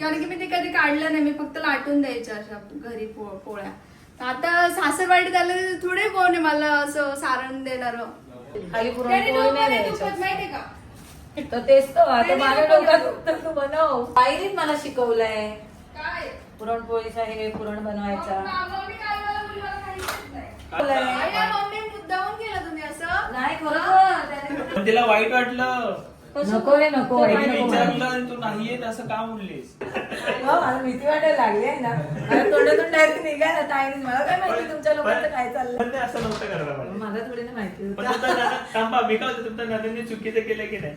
कारण की मी ते कधी काढलं नाही. मी फक्त लाटून द्यायच्या अशा घरी पो- पोळ्या. तर आता सासरवाडीत आलं तर थोडे कोण आहे मला असं सारण देणार? खाली द्यायची. माहितीये का? तर तेच तर आता माझ्या डोक्यात उत्तर तू बनव. मला शिकवलंय. काय? पुरणपोळीचा हे पुरण बनवायचा. नाही. पण तिला वाईट वाटलं. नको रे नको तिने वाईट नको. विचारलं आणि तू नाही येत असं का म्हणलीस हो, मला भीती वाटायला लागली आहे ना मला तोंडातून डायरेक्ट निघाय ना ताईने मला काय माहिती तुमच्या लोकांचं काय पण ते असं नव्हतं करायला पाहिजे मला थोडी ना माहिती पण होतं. तुमचा दादा थांबा मी काय होतं तुमच्या दादांनी चुकीचं केलं की नाही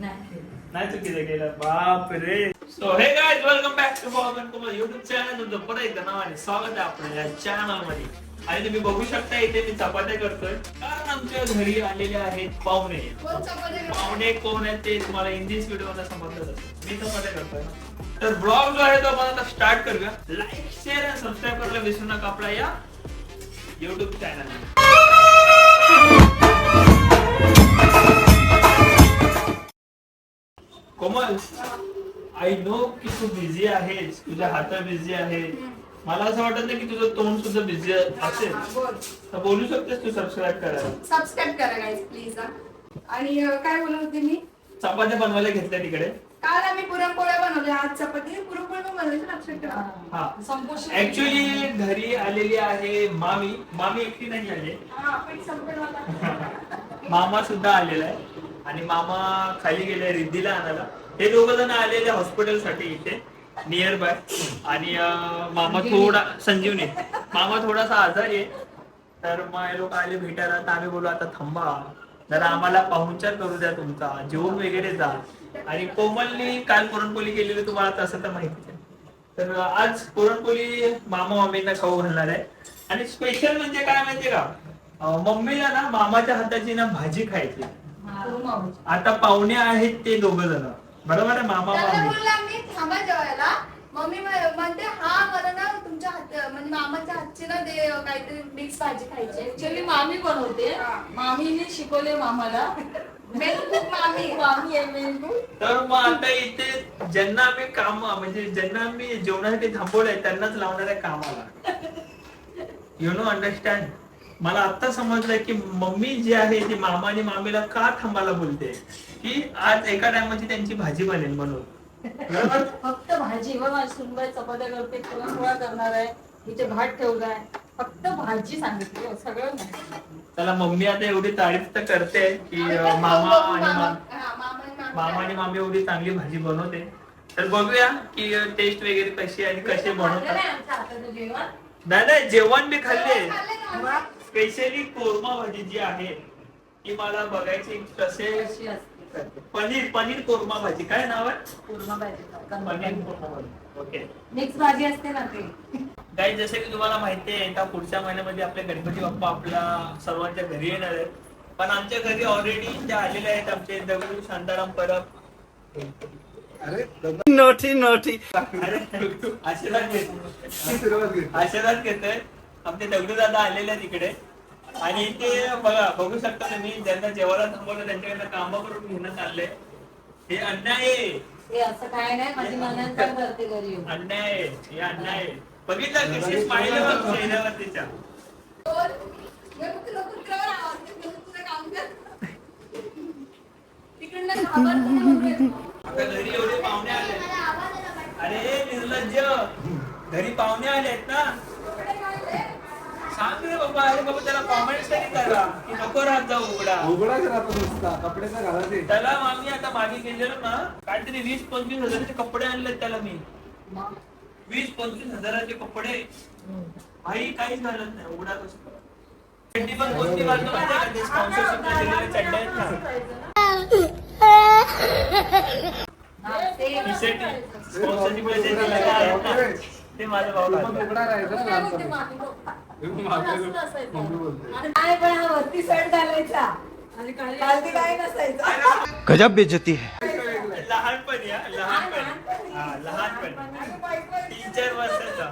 नाही. नाही चुकीचं केलं बाप रे. So hey guys welcome back to power Kumar YouTube channel तुमचं परत एकदा नावाने स्वागत आहे आपल्या या चॅनलमध्ये आणि तुम्ही बघू शकता इथे मी चपात्या करतोय. कारण आमच्या घरी आलेले आहेत पाहुणे. कोण चपात्या करतं? पाहुणे कोण आहेत ते तुम्हाला इंग्लिश व्हिडिओमध्ये समजलं असेल. मी चपात्या करतोय. ना तर ब्लॉग जो आहे तो आपण आता स्टार्ट करूया. लाईक शेअर आणि सबस्क्राईब करायला विसरू नका आपल्या या YouTube channel Komal I know की तू बिझी आहेस तुझ्या हात बिझी आहे. मला असं वाटत नाही की तुझं तोंड सुद्धा बिझी असेल. तर बोलू शकतेस तू सबस्क्राईब करायला? सबस्क्राईब करा गाईज प्लीज आणि अं, काय बोलत होते मी? चपात्या बनवायला घेतल्या तिकडे. काल आम्ही पुरणपोळ्या बनवल्या. आज चपाती पण बनवायची लक्षात ठेवा. हा. ऍक्च्युली घरी आलेली आहे मामी. मामी एकटी नाही आली. हा, आपण आता. मामा सुद्धा आलेला आहे. आणि मामा खाली गेले रिद्धीला आणायला. हे दोघ जण आलेले हॉस्पिटलसाठी इथे नियर बाय आणि मामा थोडा संजीवनी. मामा थोडासा आजारी आहे. तर मग हे लोक आले भेटायला. तर आम्ही बोलू आता थांबा. जरा आम्हाला पाहुणचार करू द्या तुमचा. जेवून वगैरे जा. आणि कोमलनी काल पुरणपोळी केलेली तुम्हाला तसं तर माहितीच आहे. तर आज पुरणपोळी मामा मामींना खाऊ घालणार आहे. आणि स्पेशल म्हणजे काय माहितीये का? मम्मीला ना मामाच्या हाताची ना भाजी खायची आता पाहुणे आहेत ते दोघ जण. बरोबर आहे मामा त्यांना मामी? बोलला मी थांबा जेवायला. मम्मी म्हण- म्हणते हा मला ना तुमच्या हात म्हणजे मामाच्या हातची ना ते काहीतरी मिक्स भाजी खायची ऍक्च्युली मामी बनवते. हा. मामीने शिकवले मामाला. मेन मामी. मामी आहे मेंदू तर मग आता इथे ज्यांना आम्ही काम म्हणजे ज्यांना आम्ही जेवणासाठी थांबवलंय त्यांनाच लावणार आहे कामाला. यु नो अंडरस्टँड मला आता समजलंय की मम्मी जी आहे ती मामा आणि मामीला का थांबायला बोलते? की आज एका टायमाची त्यांची भाजी बनेल म्हणून. बरोबर? फक्त भाजी व माझी सुनबाई चपात्या करते पुरणपोळा करणार आहे तिचे भात ठेवलाय फक्त भाजी सांगितली हो, सगळं नाही. त्याला मम्मी आता एवढी तारीफ तर करते की अं, मामा आणि मा- मामा आणि मामी. एवढी चांगली भाजी बनवते. तर बघूया की टेस्ट वगैरे कशी आणि कसे खाल्लं बनवतात नाही नाही जेवण मी खाल्ले. स्पेशली कोरमा भाजी जी आहे ती मला बघायची कसे पनीर पनीर कोरमा भाजी. काय नाव आहे? कुर्मा भाजी. पनीर कोरमा भाजी. ओके. मिक्स भाजी असते ना ते. काही जसं की तुम्हाला माहिती आहे का पुढच्या महिन्यामध्ये आपले गणपती बाप्पा आपल्या सर्वांच्या घरी येणार आहेत. पण आमच्या घरी ऑलरेडी ते आलेले आहेत आमचे दगडू शांताराम परब. Naughty naughty. अरे आशीर्वाद घेत आशीर्वाद घेतोय. आमचे दगडू दादा आलेले आहेत इकडे. आणि ते बघा बघू शकता तुम्ही ज्यांना जेवायला थांबवलं त्यांच्याकडनं काम करून घेण्यात आलंय हे अन्याय आहे. हे असं काय नाही माझी ननंद पण करते घरी येऊन. अन्याय आहे. हे अन्याय आहे. बघितलं कशी स्माईल चेहऱ्यावर तिच्या. तिकडनं घाबरतो ना उभे. आता घरी एवढे पाहुणे आले मला आवाज आला बाई. अरे निर्लज्ज घरी पाहुणे आले आहेत ना. सांग रे बाबा अरे बाबा त्याला कॉमेंट्स तरी करा की नको राहत जाऊ उघडा. उघडाच राहतो नुसता कपडे तर घालायचे त्याला आम्ही आता मागे गेलेलो ना काहीतरी वीस पंचवीस हजाराचे कपडे आणले त्याला मी. वीस पंचवीस हजाराचे कपडे. भाई काहीच घालत नाही उघडा कसं? चड्डी पण कोणती घालतो माहिती आहेत ना. हा, ते माझा भाऊ काय पण हा वरती शर्ट घालायचा. आणि खालती काय नसायचं. गजब बेइज्जती है। लहानपणी हा लहानपणी. हा लहानपणी. तीन चार वर्षाचा.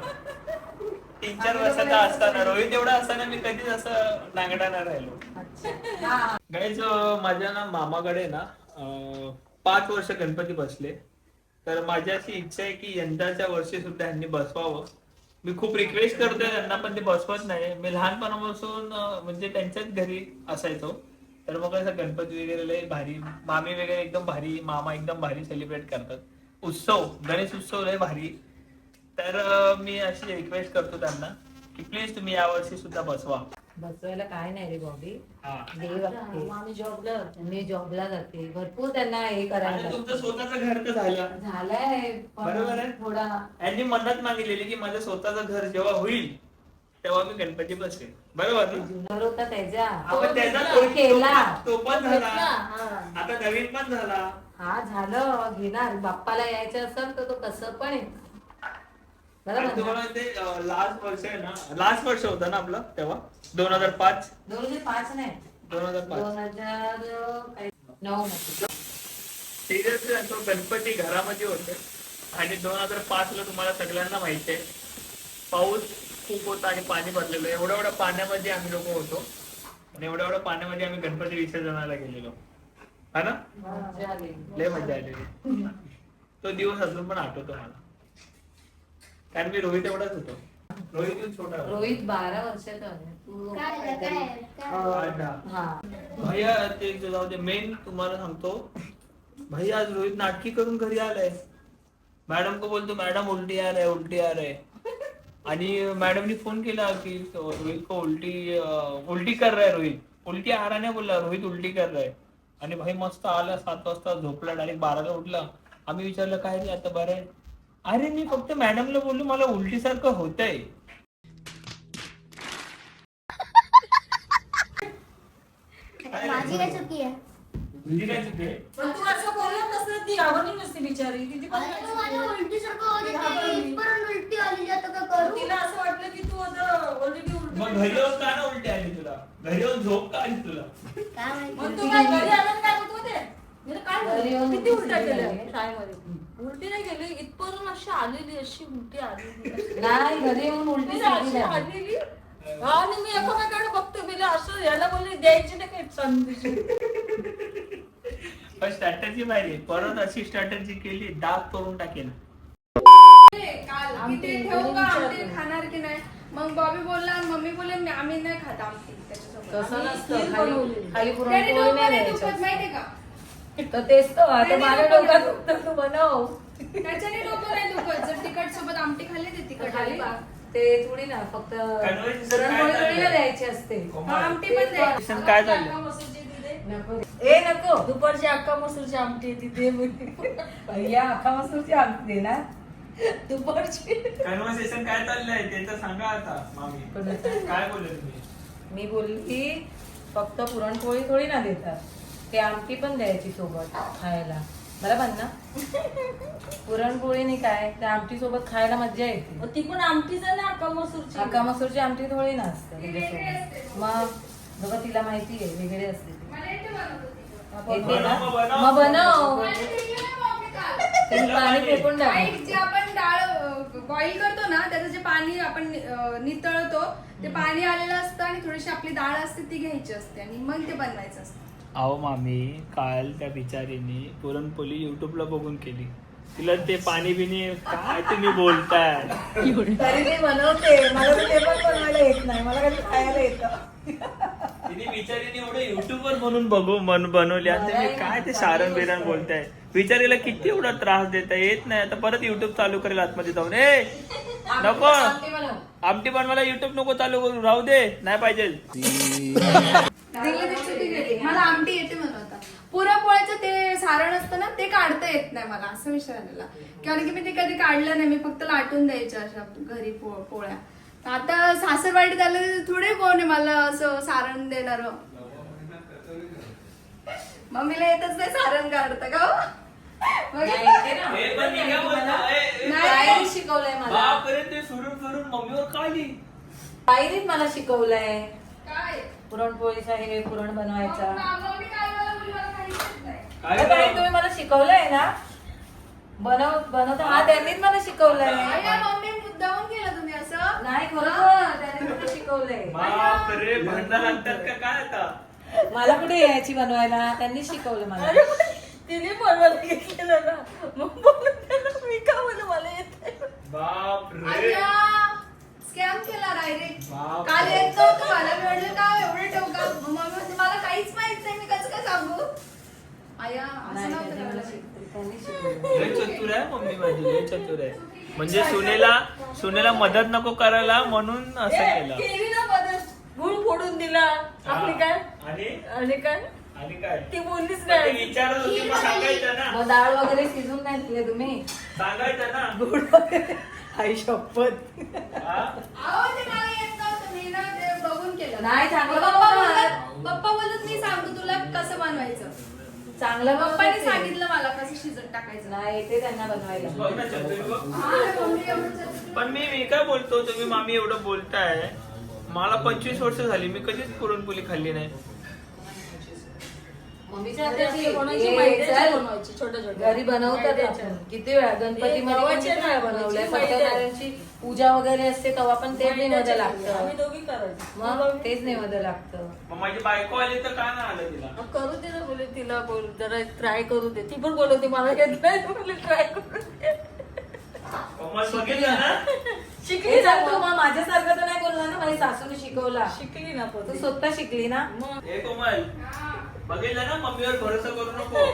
तीन चार वर्षाचा असताना रोहित एवढा असताना मी कधीच असं नांगडा नाही राहिलो हा गाईज माझ्या ना मामाकडे ना अं, पाच वर्ष गणपती बसले. तर माझी अशी इच्छा आहे की यंदाच्या वर्षी सुद्धा यांनी बसवावं. मी खूप रिक्वेस्ट करतोय त्यांना पण ते बसवत नाही. मी लहानपणापासून म्हणजे त्यांच्याच घरी असायचो. तर मग असं गणपती वगैरे लय भारी मामी वगैरे एकदम भारी मामा एकदम भारी सेलिब्रेट करतात. उत्सव गणेश उत्सव लय भारी. तर मी अशी रिक्वेस्ट करतो त्यांना की प्लीज तुम्ही यावर्षी सुद्धा बसवा. बसवायला काय नाही रे बॉबी हा. देव असते आम्ही जॉबला मी जॉबला जाते. भरपूर त्यांना हे करायला लागतं. तुमचं स्वतःचं घर तर झालं? झालंय बरोबर आहे. पण थोडा यांनी मन्नत मागितलेली की माझं स्वतःचं घर जेव्हा होईल तेव्हा मी गणपती बसवेन. बरोबर ना? जुन्नर होता त्याच्या आपण त्याचा तो तो- केला. तो पण झाला. हा. आता नवीन पण झाला. हा झालं. घेणार. बाप्पाला यायचं असेल तर तो कसं पण आहे. आणि बरोबर तुम्हाला ना? ते लास्ट वर्ष आहे ना लास्ट वर्ष होतं ना आपलं तेव्हा? दोन हजार पाच? दोन हजार पाच नाही. दोन हजार पाच. दोन हजार काही- नऊ मध्ये सिरियसली गणपती घरामध्ये होते. आणि दोन हजार पाच ला तुम्हाला सगळ्यांना माहिती आहे. पाऊस खूप होता आणि पाणी भरलेलं एवढ्या एवढ्या पाण्यामध्ये आम्ही लोक होतो. आणि एवढ्या एवढ्या पाण्यामध्ये आम्ही गणपती विसर्जनाला गेलेलो. हा ना? मजा आली. लय मजा आलेली तो दिवस अजून पण आठवतो मला. कारण मी रोहित एवढाच होतो. रोहित छोटा होता. रोहित बारा वर्षाचा आहे. तू. हा. भैया ते जाऊ दे. मेन तुम्हाला सांगतो. भैया आज रोहित नाटकी करून घरी आलाय. मॅडम को बोलतो मॅडम उलटी आ रहा है उलटी आ रहा है आणि मॅडमनी फोन केला की रोहित को उलटी अं, उलटी कर रहा है रोहित. उलटी आ रहा नाही बोलला रोहित उलटी कर रहा है. आणि भाई मस्त आला सात वाजता झोपला डायरेक्ट बाराला उठला. आम्ही विचारलं काय रे आता बरं आहे? अरे मी फक्त मॅडमला बोललो मला उलटी सारखं होतंय. माझी काय चुकी आहे? तुझी काय चुकी आहे? पण तू असं बोलत नसतं ती आवडली नसती बिचारी. तिची पण अरे तू माझ्या उलटीसारखं होत होते, घाबरली. इथपर्यंत उलटी आली आता का करू. तिला असं वाटलं की तू आता ऑलरेडी मग घरी येऊन का ना उलटी आली तुला? घरी येऊन झोप का आली तुला? काय माहिती? मग तू काय घरी आलं काय होत होते? म्हणजे काय झालं? किती उलटी उलट्या केल्या. शाळेमध्ये. उलटी नाही गेली इथपर्यंत अशी आलेली अशी उलटी आलेली. नाही घरी येऊन उलटी नाही. आलेली. आणि मी एकामेकाकडे बघतो मी असं याला बोलले द्यायची नाही काही संधी पण स्ट्रॅटजी माहिती परत अशी स्ट्रॅटजी केली दाब करून टाकेन काल ठेवू का? आमटी खाणार की नाही? मग बॉबी बोलला मम्मी बोलले "मी- आम्ही नाही खात आमटी त्याच्यासोबत. तसं नसतं. खाली पुरणपोळी नाही द्यायचं. माहितीये का? तर तेच तर आता माझ्या डोकं डोक्यात दुखतं, तू बनव. त्याच्याने डोकं नाही दुखत जर तिखट सोबत आमटी खाल्ली ते तिखट खाली आली ते थोडी ना फक्त Conversation पुरणपोळी काय थोडी ना चाललंय? द्यायची असते. आमटी पण द्यायची. शिक्षण काय अख्खा मसूरची. नको. ए नको. दुपारची अक्का मसूरची आमटी ती दे म्हणे. भैया अख्खा मसूरची आमटी दे ना. दुपारची. कन्व्हर्सेशन काय चाललंय? ते तर सांगा आता मामी? काय बोलले तुम्ही? मी बोलली फक्त पुरणपोळी थोडी ना देतात. ते आमटी पण द्यायची सोबत खायला. बरोबर ना? पुरणपोळीने काय? त्या आमटी सोबत खायला मजा येते. मग ती पण आमटीच आहे ना अक्का मसूरची अक्का मसूरची आमटी थोडी ना असते. मग बघा तिला माहिती आहे वेगळी असते. मग बनव पाणी फेकून जे आपण डाळ बॉईल करतो ना त्याचं जे पाणी आपण नितळतो ते पाणी आलेलं असतं आणि थोडीशी आपली डाळ असते ती घ्यायची असते आणि मग ते बनवायचं असतं. अहो मामी काल त्या बिचारीने पुरणपोळी युट्यूबला बघून केली. तिला ते पाणी बिनी काय तुम्ही बोलताय? तरी मी बनवते. मला तर ते पण बनवायला येत नाही. मला कधी खायला येतं. तिने बिचारीने एवढं युट्यूब वर म्हणून बघू मन बनवली. आणि तुम्ही काय ते सारण बिरण बोलताय? बिचारीला किती एवढा त्रास देता येत नाही. आता परत युट्यूब चालू करेल आतमध्ये जाऊन. ए नको. आमटी बनव आमटी बनवायला युट्यूब नको चालू करू. राहू दे. नाही पाहिजे. मला आमटी येते बनवता पुरणपोळ्याचं ते सारण असतं ना ते काढता येत नाही मला असं विषय आलेला कारण की मी ते कधी काढलं नाही मी फक्त लाटून द्यायचे अशा घरी पो- पोळ्या. आता सासरवाडीत आलं तर थोडे कोण आहे मला असं सारण देणार? मम्मीला येतच नाही सारण काढता का हो? नाही, शिकवलंय मला. बापरे ते सुरून सुरून मम्मीवर काढली ताईनेच मला शिकवलंय. पुरणपोळीचा हे पुरण बनवायचा. तुम्ही मला शिकवलंय ना? बनव बनवता. हा त्यांनीच मला शिकवलंय. मला मला कुठे यायची बनवायला? त्यांनी शिकवलं मला. तिने बनवायला घेतलेलं ना. मग मी का म्हणलं मला येत बाप स्कॅम केला डायरेक्ट काल येत नव्हतं मला मी म्हटलं का एवढे टोका? मम्मी म्हणते मला काहीच माहीत नाही मी कसं काय सांगू? आया असं चतुर आहे मम्मी माझी चतुर आहे. म्हणजे सुनेला सुनेला मदत नको करायला म्हणून असं केलं केली. ना मदत. फोडून दिला. आपली काय? आणि? आणि काय? आणि काय? ती बोललीच नाही. विचारत होती मग सांगायचं ना. डाळ वगैरे शिजून नाही तुम्ही. सांगायचं ना. गुड आई शपथ हा? ते ते. नाही, चांगलं पप्पा. बोलत- पप्पा बोलत मी सांगतो तुला कसं बनवायचं चांगलं पप्पाने बनवते. सांगितलं मला कसं शिजत टाकायचं नाही येते त्यांना बघ ना चतुर बघ. हा, मम्मी एवढं चतुर. पण मी मी काय बोलतो तुम्ही मामी एवढं बोलताय मला पंचवीस वर्ष झाली मी कधीच पुरणपोळी खाल्ली नाही मम्मीच्या अरे हाताची आपली कोणाची ए, मैद्याची चल. बनवायची, छोट्या छोट्या. घरी बनवतात. आपण. किती वेळा? गणपती मध्ये बनवलंय? सत्यनारायणची पूजा वगैरे असते तेव्हा पण तेच आम्ही लागतं मग? तेच नैवेद्य लागतं. माझी बायको आली तर का नाही आलं तिला? करू दे ना बोले तिला बोल जरा ट्राय करू दे. ती पण बोलवते मला येत नाही बोले ट्राय करू दे. शिकली हे ना सांगतो मग. माझ्यासारखं तर नाही बोलला ना? माझी सासूने शिकवला. शिकली ना तू. स्वतः शिकली ना? मग? हे बघितलं ना मम्मीवर भरोसा करू नको.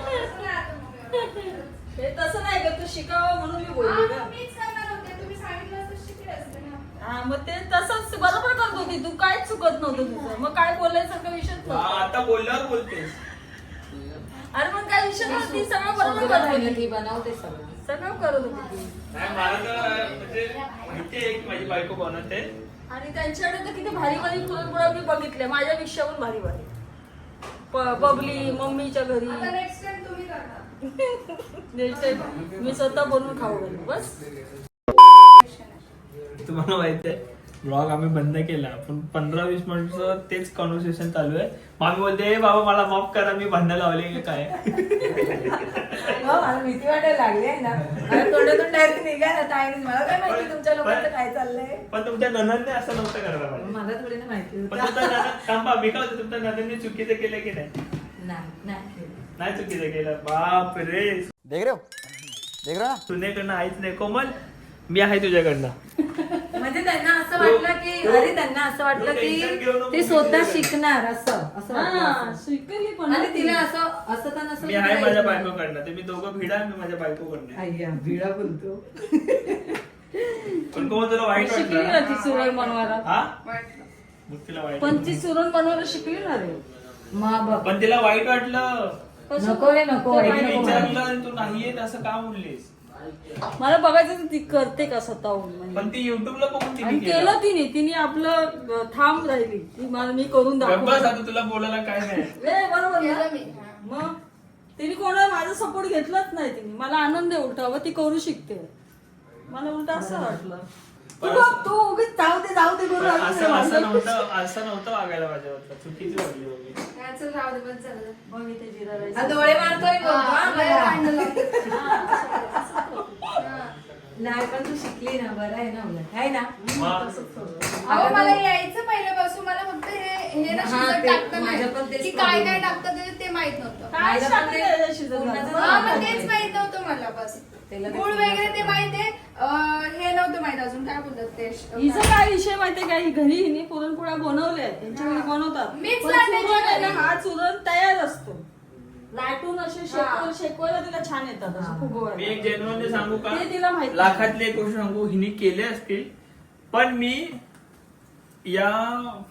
हे तसं नाही का तू शिकावं म्हणून मी बोलली हा, ना मीच करणार होते. तुम्ही सांगितलं असतं शिकले असते ना. हा मग ते तसंच बरोबर करत होती तू काहीच चुकत नव्हतं तुझं? मग काय बोलायसारखा विषयच हा, नव्हता आता बोलल्यावर बोलतेस. अरे मग काय विषय नव्हता ती सगळं बरोबर करत. होती बनवते सगळं. सगळं करत होती ती. नाही मला तर म्हणजे माहिती आहे की माझी बायको बनवते. आणि त्यांच्याकडे तर किती भारी भारी पुरणपोळ्या मी बघितल्या. माझ्यापेक्षा पण भारी भारी. बबली मम्मीच्या घरी. आता नेक्स्ट टाइम तुम्ही करणार. नेक्स्ट टाइम मी स्वतः बनवून खाऊ बस. तुम्हाला माहिती आहे. ब्लॉग आम्ही बंद केला. पण पंधरा वीस मिनिटचं तेच कॉन्व्हर्सेशन चालू आहे. मामी बोलते "ए बाबा मला माफ करा मी भांडण लावले की काय? हो, मला भीती वाटायला लागली आहे ना. मला तोंडातून डायरेक्ट निघाय ना ताईने मला काय माहिती तुमच्या लोकांचं काय चाललंय? पण तुमच्या ननदने असं नव्हतं करायला पाहिजे. मला थोडी ना माहिती पण होतं. तुमच्या ननद थांबा मी काय तुमच्या ननदने चुकीचं केलं की नाही? नाही नाही नाही चुकीचं केलं. बाप रे. देख रहे हो? देख रहे हो सुनेकडनं आहेच नाही कोमल. मी आहे तुझ्याकडनं म्हणजे त्यांना असं वाटलं की तो- अरे त्यांना असं वाटलं तो की ते मी स्वतः. शिकणार असं असं वाटलं हा पण आणि तिला असं असं तर नसलं मी आहे माझ्या. बायकोकडनं तुम्ही दोघं भिडा मी माझ्या बायकोकडनं आहे. अय्या, भिडा बोलतो पण कोमल तुला वाईट शिकली वाटलं ना? ती सुरण बनवायला हा वाटलं. मग तिला वाईट पण वाटलं. ती सुरण बनवायला शिकली ना रे मग बघ पण तिला वाईट वाटलं कसं? नको रे नको ते मी विचारलं आणि तू नाहीये असं का म्हणलीस मला बघायचं ती करते का स्वतःहून म्हणजे. पण ती युट्यूबला बघून आणि तिने केलं केलं तिने तिने आपलं थांब राहिली ती मला मी करून आता तुला बोलायला काय नाही ए, बरोबर ना? केलं मी हा. मग तिने कोणाला माझा सपोर्ट घेतलाच नाही तिने मला आनंद आहे उलटा व ती करू शिकते मला उलट असं वाटलं तू बघ, तू उगीच जाऊ दे जाऊ दे करून पण राहिली असं. असं नव्हतं असं नव्हतं वागायला पाहिजे होतं चुकीची वागली होती हा, चल राहू दे, बस झालं. मग इथे जिरा राईस. हा, डोळे मारतोय बोलतो हा हा, लय मला. भांडण लावते. हा. नाही पण तू शिकली ना बरं आहे ना उलट. आहे ना? अहो मला यायचं पहिल्यापासून मला फक्त हे हे ना हा, शिजत ते- टाकता माझं पण नाही तेच की काय problem काय आहे. टाकतं ते- ते माहीत नव्हतं. काय माझं पण शाकाहारी ते आहे शिजत? हा मग तेच माहीत नव्हतं मला बस. त्याला ते गुळ वगैरे ते माहीत आहे? अं, हे नव्हतं माहीत अजून काय बोलतात ते? हिचं काय विषय माहितीये का? ही घरी हिने पुरणपोळ्या बनवल्या त्यांच्या घरी बनवतात. मीच पण लाटायची चुरण आहे ना, घरी. हा चुरण तयार असतो. लाटून असे. शेकवायला तिला छान येतात असं मी एक जेन्युअनली सांगू का? ते तिला माहिती. लाखातली एक गोष्ट सांगू हिने केले असतील पण मी या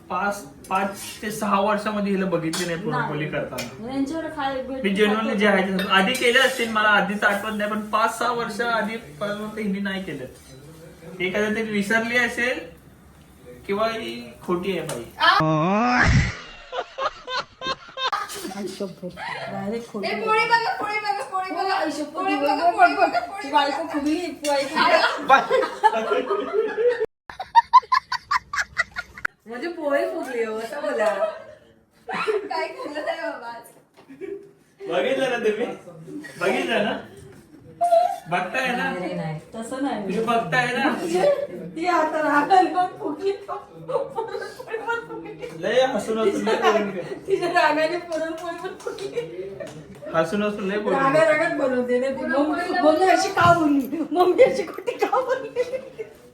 पाच पाच ते सहा वर्षामध्ये हिला बघितली नाही पुरणपोळी करताना. खाय मी जेन्युअनली जे आहे ते सांगतो. आधी केले असतील मला आधीच आठवत नाही पण पाच सहा वर्ष आधी पर्यंत हिने नाही केलं. ती कदाचित विसरली असेल किंवा ही खोटी आहे बाई. म्हणजे पोळी फुगली हो असं बोला काय केलं नाही बाबा. बघितलं ना तुम्ही? बघितलं ना? बघताय ना? तसं नाही. बघताय ना? ती आता रागाने फुगली. पुरणपोळी पण फुगली. लय हसून हसून लय बोलून गेली. तिच्या रागाने पुरणपोळी पण फुगली हसून हसून लय बोलून रागा. रागात बनवते ती. मम्मी मम्मी अशी का बोलली? मम्मी अशी कुठे का बोलली?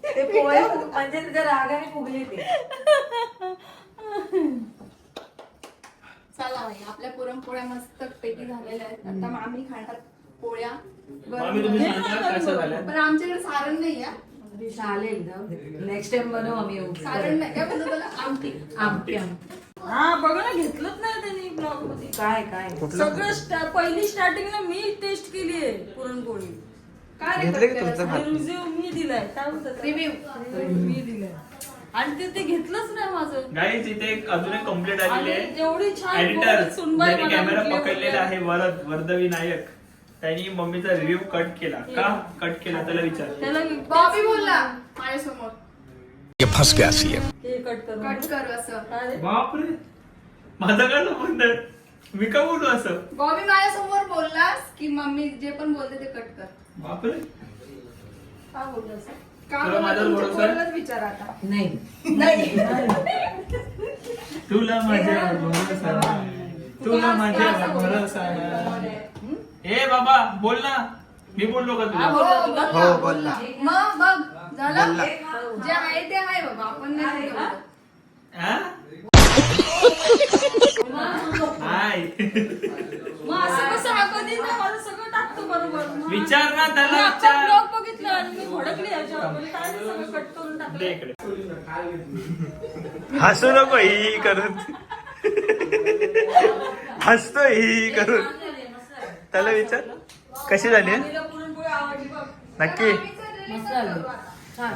ते पोळी म्हणजे तिच्या रागाने फुगली ती. चला बाई आपल्या पुरणपोळ्या मस्त पैकी झालेल्या आहेत. आता मामी खाणार पोळ्या. मामी तुम्ही सांगा कसं झालं पण आमच्याकडे सारण नाही आहे चालेल नेक्स्ट टाइम बनवू आम्ही येऊ. सारण नाही काय म्हणतो त्याला? आमटी. आमटी आमटी. हा बघ ना घेतलंच नाही त्यांनी ब्लॉगमध्ये. काय काय? सगळं स्टा- पहिली स्टार्टिंगला मी टेस्ट केली आहे पुरणपोळी. काय घेतलं की तुमचं आणि रिव्ह्यू मी दिलाय. काय मी दिलाय. आणि ते ते घेतलंच नाही माझं. गाईज इथे एक अजून एक कंप्लेंट आलेली आणि आहे. जेवढी छान एडिटर सुनबाई ज्यांनी मला कॅमेरा म्हटले पकडलेला. आहे वरद वर्धविनायक त्यांनी मम्मीचा रिव्ह्यू कट केला. का कट केला त्याला विचार. त्याला बॉबी बोलला माझ्यासमोर. ये फंस गया सी हे कट कट कर? असं. बापरे. माझा काय संबंध आहे? मी का बोलू असं? बॉबी माझ्यासमोर बोललास की मम्मी जे पण बोलते ते कट कर. बापरे. काय बोललं असं? का तुला बोलला? माझ्यावर तुमच्या भरोसा आहे? पोरालाच विचार आता. नाही. तुला माझ्या भरोसा नाही. तुला माझ्या भरोसा नाही. ए बाबा बोल ना. मी बोललो का हा, तुला? हो बोलला मग बघ झालं? जे आहे ते आहे बाबा आपण नाही ते बोलत. हा? नाही मग असं कसं? हा कधी ना माझं सगळं टाकतो बरोबर. मग. विचार ना त्याला विचार. ब्लॉग बघितला आणि मी भडकली याच्यावर. म्हणजे काय ते सगळं कट करून दे टाकलं इकडे. हसू नको ही करून हसतो ही करून त्याला विचार. कशी झाली? नक्की.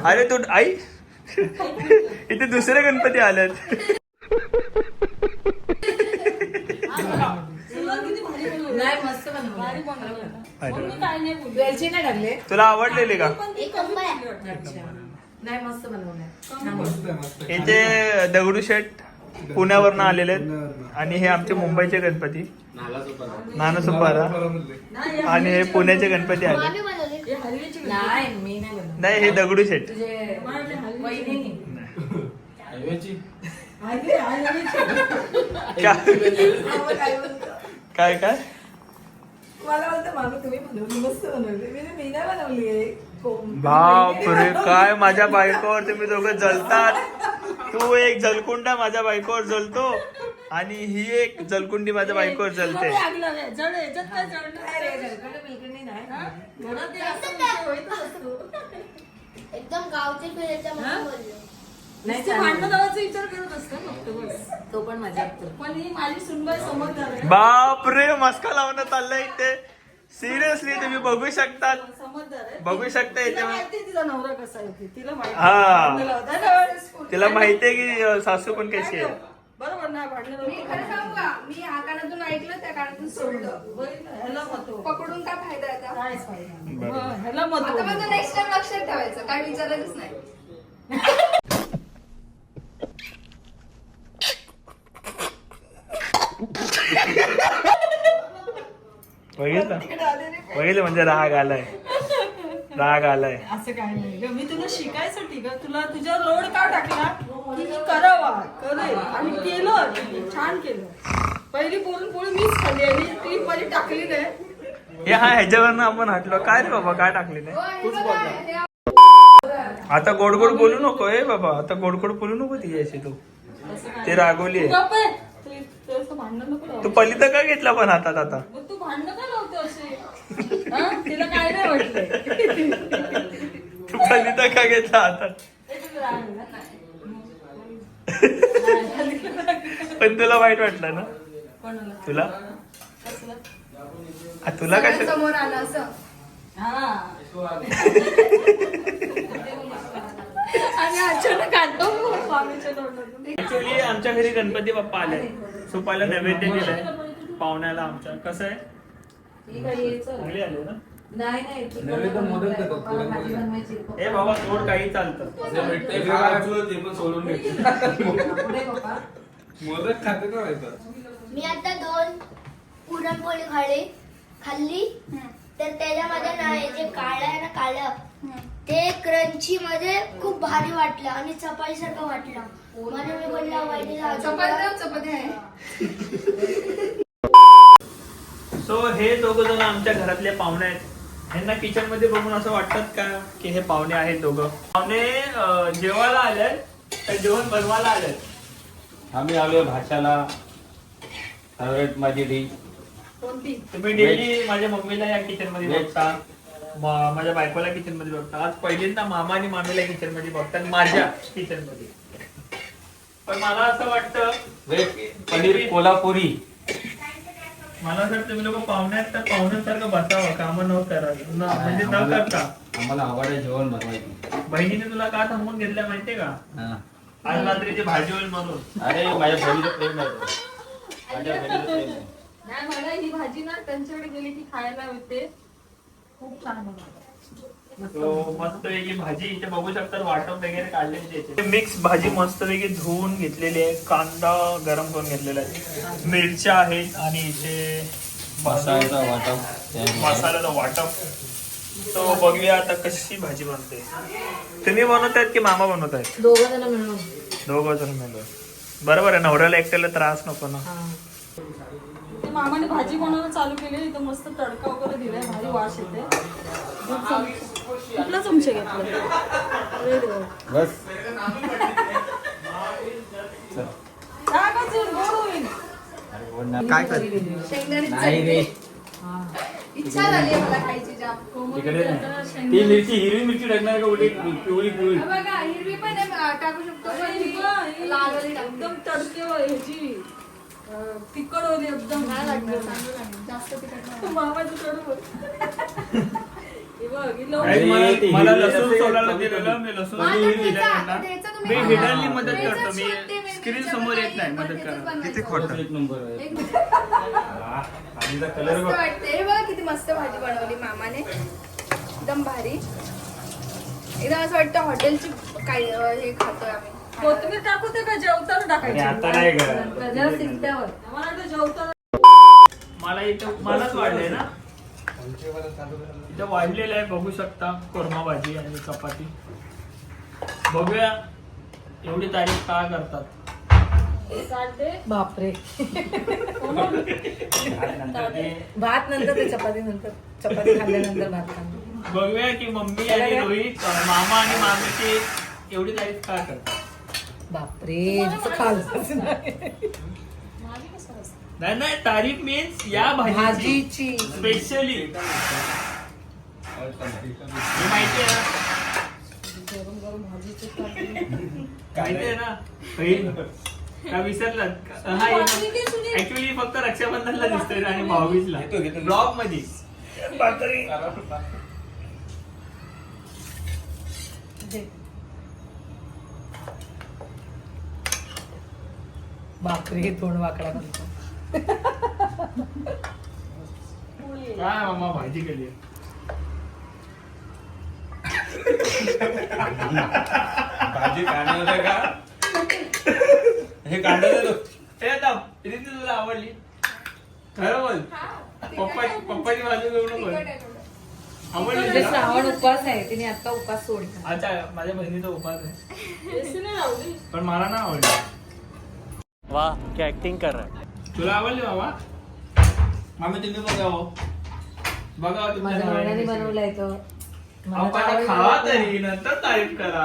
अरे तू आई. इथे दुसरे गणपती आलेत. तुला आवडलेली का? इथे दगडूशेठ पुण्यावरनं आलेले आहेत. आणि हे आमचे मुंबईचे गणपती. नानसुपारा. हे आणि हे पुण्याचे गणपती आले हे. नाही हे हलवी- हलव्याची. काय? काय काय मला बोलतं मामी तुम्ही बनवली मस्त बनवली. मी मी नाही बनवली. बाप रे काय? माझ्या बायकोवर तुम्ही दोघं जलतात. तू एक जलकुंडा माझ्या बायकोवर जलतो आणि ही एक जलकुंडी माझ्या बायकोवर जलते. हा? हे. एकदम गावचे तो पण पण ही माझी सुनबाई समजदार बाप रे मस्का लावण्यात चाललंय इथे. सिरियसली तुम्ही बघू आहे बघू शकता तिला. तिला हा. ना? तिला माहितीये की सासू पण कशी? आहे बरोबर ना भांडणं मी खरं. सांगू का मी ह्या कानातून ऐकलं त्या कानातून सोडलं. पकडून काय फायदा. हं. आता माझं नेक्स्ट टाइम लक्षात ठेवायचं काय विचारायचंच नाही बघितलं बघितलं म्हणजे राग आलाय. राग आलाय. असं काय नाही गं. मी तुला शिकायसाठी ग तुला रोड का टाकला? की करावा? करेल आणि केलं तिने. छान केलं. पहिली मीच खाल्ली आणि क्लिपमध्ये टाकली नाही. हे हा ह्याच्यावरनं आपण हटलो. काय रे बाबा काय टाकले नाही? आता गोड गोड बोलू नको ए बाबा. आता गोड गोड बोलू नको तिच्याशी तू. काय ते रागवली तू आहे. गप्प आहे. तू- पलिता का घेतला पण हातात आता? मग तू भांडणं का लावतो असे? हा? तिला काय नाही वाटलंय. तू पलिता का घेतला हातात? पण तुला वाईट वाटलं ना? कोणाला? तुला? तुला काय समोर आलं असं. आणि अचानक आमच्या घरी गणपती बाप्पा आले. सुपाला नैवेद्य दिलंय. पाहुण्याला आमच्या. कसं आहे? ठीक आहे यायचं चांगली आले ना? नाही बाबा गोड काही चालतं. ते पण सोडून मोदक खाते का मी आता दोन पुरणपोळी खाल्ली. खाल्ली? तर त्याच्यामध्ये ना हे जे काळं आहे ना काळं. ते क्रंची मध्ये खूप भारी वाटलं आणि चपाती सारखं वाटलं. म्हणून मी बोलला वहिनीला चपाती चपाती आहे. सो हे दोघ जण आमच्या घरातले पाहुणे आहेत. यांना किचनमध्ये बघून असं वाटतात का की हे पाहुणे आहेत दोघं? पाहुणे जेवायला आले तर जेवण बनवायला आले आम्ही आलोय भाषाला फेवरेट माझी कोणती? तुम्ही डेली माझ्या मम्मीला या किचनमध्ये बघता. माझ्या बायकोला किचनमध्ये बघता आज पहिल्यांदा मामा आणि मामीला किचनमध्ये बघता आणि माझ्या किचनमध्ये पण मला असं वाटतं पनीर कोल्हापुरी. मला असं वाटतं तुम्ही लोक पाहुण्यात तर पाहुण्यासारखं बसावं कामं न करावं न- म्हणजे न करता. आम्हाला आवडे जेवण बनवायचं. बहिणीने तुला का थांबवून घेतलं माहितीये का. आज रात्रीची भाजी होईल म्हणून. अरे माझ्या बहिणीचं प्रेम आहे. माझ्या बहिणीचं प्रेम आहे. नाही मला ही भाजी ना त्यांच्याकडे गेली की खायला होते. खूप छान मस्त. वेगळी भाजी इथे बघू शकतात वाटप वगैरे काढलेली मिक्स भाजी मस्त वेगळी धुवून घेतलेली आहे कांदा गरम करून घेतलेला आहे. मिरच्या आहेत आणि इथे मसाल्याचा वाटप. मसाल्याचा वाटप. तो बघूया आता कशी भाजी बनते. तुम्ही बनवतायत की मामा बनवत आहेत दोघं जण मिळून. दोघं जण मिळून. बरोबर आहे नवऱ्याला एकट्याला त्रास नको ना. हा. मामाने भाजी बनवायला चालू केली. इथं मस्त तडका वगैरे दिलाय. भारी वास येते कुठला चमचे घेतला. बस. काय इच्छा झाली मला खायची जाम. तिकडे नाही. ती मिरची हिरवी मिरची टाकणार का उलटी पिवळी पिवळी बघा हिरवी पण टाकू शकतो लाल. एकदम तडके ह्याची. तिखट होती एकदम नाही लागणार, चांगलं लागणार. जास्त तिखट नाही. मामाचं कडू हे बघ ही लवंग. आणि अरे, मला- ते मला हिरवी लसूण असेल, सोलायला कमी- दिलेलं मी लसूण मी मदत करतो मी शोधते मी, स्क्रीन समोर येत काही नाही मदत करा किती. खोटं. एक नंबर आहे. एक मिनिट. भाजीचा कलर मस्त बघ. वाटते. हे बघा किती मस्त भाजी बनवली मामाने. एकदम भारी. एकदम असं वाटतं हॉटेलची काही अं, हे खातोय आम्ही. कोथिंबीर टाकू ते का जेवताना आणि टाकायची? आता नाही का मला वाटतं जेवताना मला इथं मलाच वाढलंय ना. इथं वाढलेलं आहे बघू शकता. कोरमा भाजी आणि चपाती. बघूया. एवढी तारीफ का करतात? बापरे. नंतर ते भात नंतर ते चपाती नंतर. चपाती खाल्ल्यानंतर भात खाल्लं. बघूया की मम्मी आणि रोहित मामा आणि मामीची एवढी तारीफ का करतात? बापरे नाही. नाही तारीफ मीन्स या भाजीची. भाजीची. स्पेशली माहिती आहे ना? माहिती आहे ना? बहीण, का विसरलात? हा ऍक्च्युली फक्त रक्षाबंधनला दिसतोय आणि भाऊबीजला. घेतो, घेतो. ब्लॉगमध्ये. बापरे तोंड वाकडा करतो. काय मामा भाजी केली? भाजी काढणार का? हे काढलं आता रिती तुला आवडली? खरं बोल. पप्पा पप्पाची भाजी घेऊ नको. थोडं. आवडली तुला? श्रावण उपवास आहे तिने आता उपवास सोडला. अच्छा माझ्या बहिणीचा उपास आहे. पण मला ना आवडली. वाह क्या ऍक्टिंग कर रहा तुला आवडली बाबा? मामी तुम्ही बघा हो. बघा हो तुमच्या माझ्या वडिलांनी नवऱ्याने बनवलंय तो. मला तर आवडलं. खावा नाही. तरी नंतर तारीफ करा.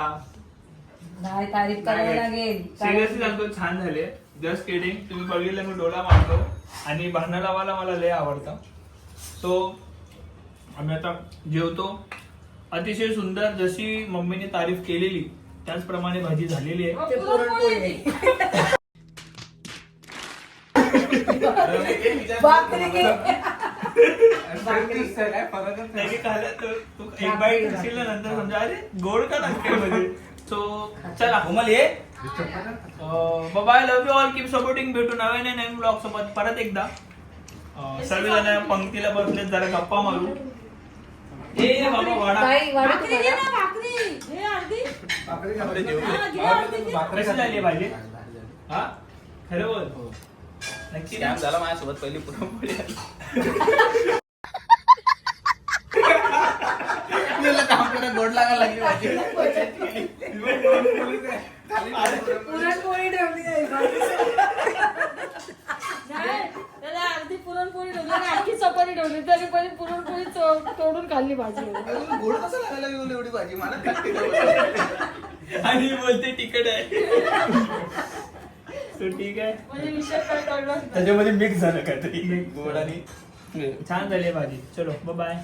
नाही तारीफ करावी लागेल. सिरियसली सांगतो छान झाले. जस्ट किडिंग तुम्ही बघितलं मी डोळा मारतो. आणि भांडण लावायला मला लय आवडतं. सो आम्ही आता जेवतो. अतिशय सुंदर जशी मम्मीने तारीफ केलेली त्याचप्रमाणे भाजी झालेली आहे. ते पुरणपोळी आहे. बापरे. नाही खाल्लं तर तू एक बाईट खाशील ना नंतर समजा अरे गोड का लागते मध्ये सो चला कोमल ये. Love you all keep supporting भेटू नव्याने नवीन ब्लॉग सोबत. परत एकदा. अं, सर्वजण पंक्तीला बसले जरा गप्पा मारू. ए बाबा वाडा. ताई वाढ भाकरी घे ना भाकरी. हे अर्धी हा, घे अर्धी घे. कशी झाली भाजी? हा? खरं बोल. नक्की ना? झाला माझ्यासोबत पहिली पुरणपोळी आली. गोड लागायला लागली भाजी पुरणपोळी ठेवली त्याला अर्धी पुरणपोळी ठेवली आणि आणखी चपाती ठेवली तरी पण पुरणपोळी चो- तोडून खाल्ली भाजी गोड कसं लागायला लागली एवढी भाजी मला? आणि बोलते तिकड आहे तो ठीक आहे? म्हणजे त्याच्यामध्ये मिक्स झालं काहीतरी. गोड आणि छान झाली भाजी. चलो बाय